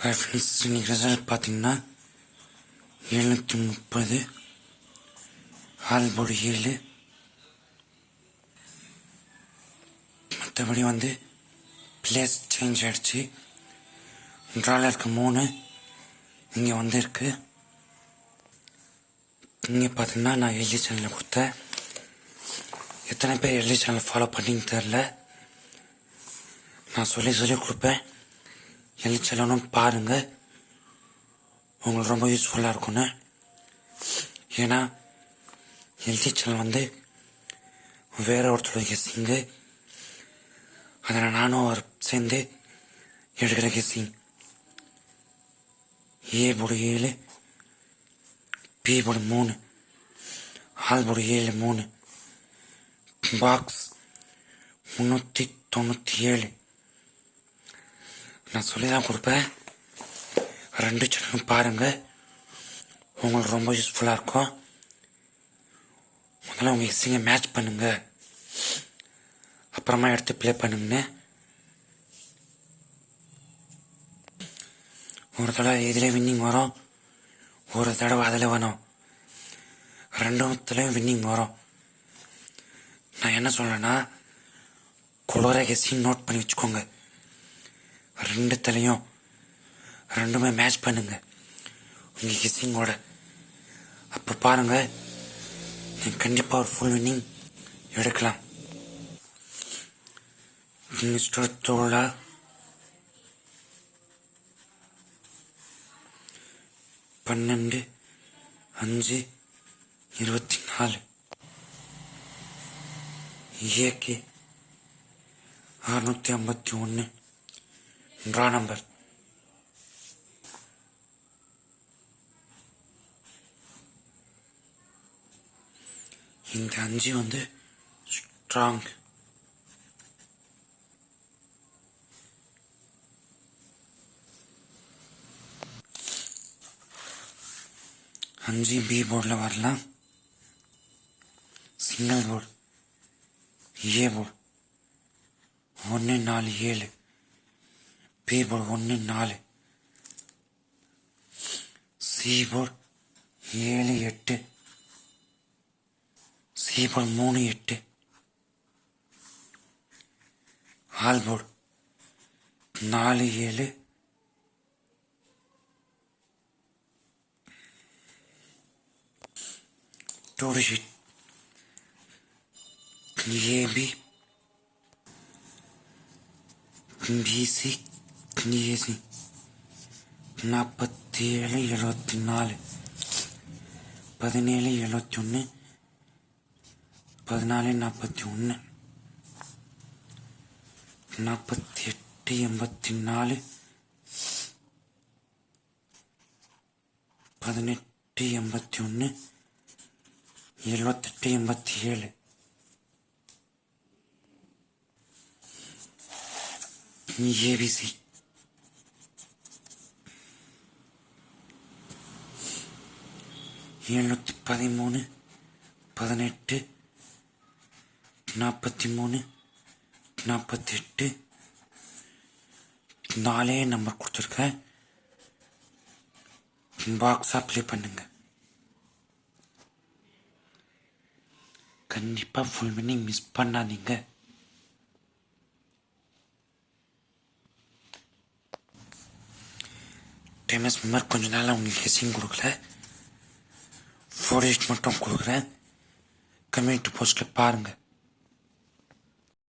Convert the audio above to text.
Friends இன்றைக்கி result பார்த்தீங்கன்னா எழுநூற்றி முப்பது ஆல்போர்டு ஏழு மற்றபடி வந்து பிளேஸ் சேஞ்ச் ஆகிடுச்சு ட்ராவில் இருக்க மூணு இங்கே வந்திருக்கு இங்கே பார்த்தீங்கன்னா நான் எல்இ சேனலில் கொடுத்தேன் எத்தனை பேர் எல்இ சேனலை ஃபாலோ பண்ணிங்க தெரில நான் சொல்லி சொல்லி கொடுப்பேன் எழுச்சலனும் சேனலும் பாருங்கள் உங்களுக்கு ரொம்ப யூஸ்ஃபுல்லாக இருக்கும்னு. ஏன்னா எல்ஜி சேனல் வந்து வேற ஒருத்தரோட கெஸ்ஸிங்கு அதில் நானும் அவர் சேர்ந்து எடுக்கிற கெஸ்ஸிங் ஏ போடு ஏழு பி போடு மூணு ஆல் போடு ஏழு மூணு. பாக்ஸ் முந்நூற்றி தொண்ணூற்றி ஏழு. நான் சொல்லி தான் கொடுப்பேன். ரெண்டு சேனலும் பாருங்க. உங்களுக்கு ரொம்ப யூஸ்ஃபுல்லாக இருக்கும். முதல்ல உங்கள் இசைங்க மேட்ச் பண்ணுங்கள் அப்புறமா எடுத்து ப்ளே பண்ணுங்கன்னு. ஒரு தடவை இதில் வின்னிங் வரும். ஒரு தடவை அதில் வரும் ரெண்டுத்துலேயும் வின்னிங் வரும். நான் என்ன சொல்லேன்னா குளோர எஸ்சின்னு நோட் பண்ணி வச்சுக்கோங்க. ரெண்டு தலையும் ரெண்டுமே மேட்ச் பண்ணுங்க. உங்க கிஸ்ஸிங்கோட அப்போ பாருங்க நீங்க கண்டிப்பாக ஒரு ஃபுல் வின்னிங் எடுக்கலாம். மிஸ்டர் தோழா பன்னெண்டு அஞ்சு இருபத்தி நாலு ஏகே அறுநூத்தி ஐம்பத்தி ஒன்று ட்ரா நம்பர் இந்த அஞ்சு வந்து ஸ்ட்ராங் அஞ்சு பி போர்டில் வரலாம். சிங்கிள் போர்டு ஏ போர்டு ஒன்று நாலு ஏழு. பீபோர் ஒன்று நாலு. சி ஏழு எட்டு. சீபோர் மூணு எட்டு. ஆல்போர்டு நாலு ஏழு. டோடு sheet A B B C A C நாற்பத்தி ஏழு எழுபத்தி நாலு பதினேழு எழுபத்தி ஒன்று பதினாலு நாற்பத்தி ஒன்று நாற்பத்தி எட்டு எண்பத்தி நாலு பதினெட்டு எண்பத்தி ஒன்று எழுபத்தெட்டு எண்பத்தி ஏழு ஏபிசி எழுநூற்றி பதிமூணு பதினெட்டு நாற்பத்தி மூணு நாற்பத்தி எட்டு நாலே நம்பர் கொடுத்துருக்கேன் பாக்ஸ் அப்ளை பண்ணுங்க. கண்டிப்பாக ஃபுல் மீனிங் மிஸ் பண்ணாதீங்க. டெமஸ் மெம்பர் கொஞ்ச நாள் உங்களுக்கு ஹெசிங் கொடுக்கல. ஃபோர் எயிட் மட்டும் கொடுக்குறேன். கம்யூனிட்டி போஸ்ட்டில் பாருங்கள்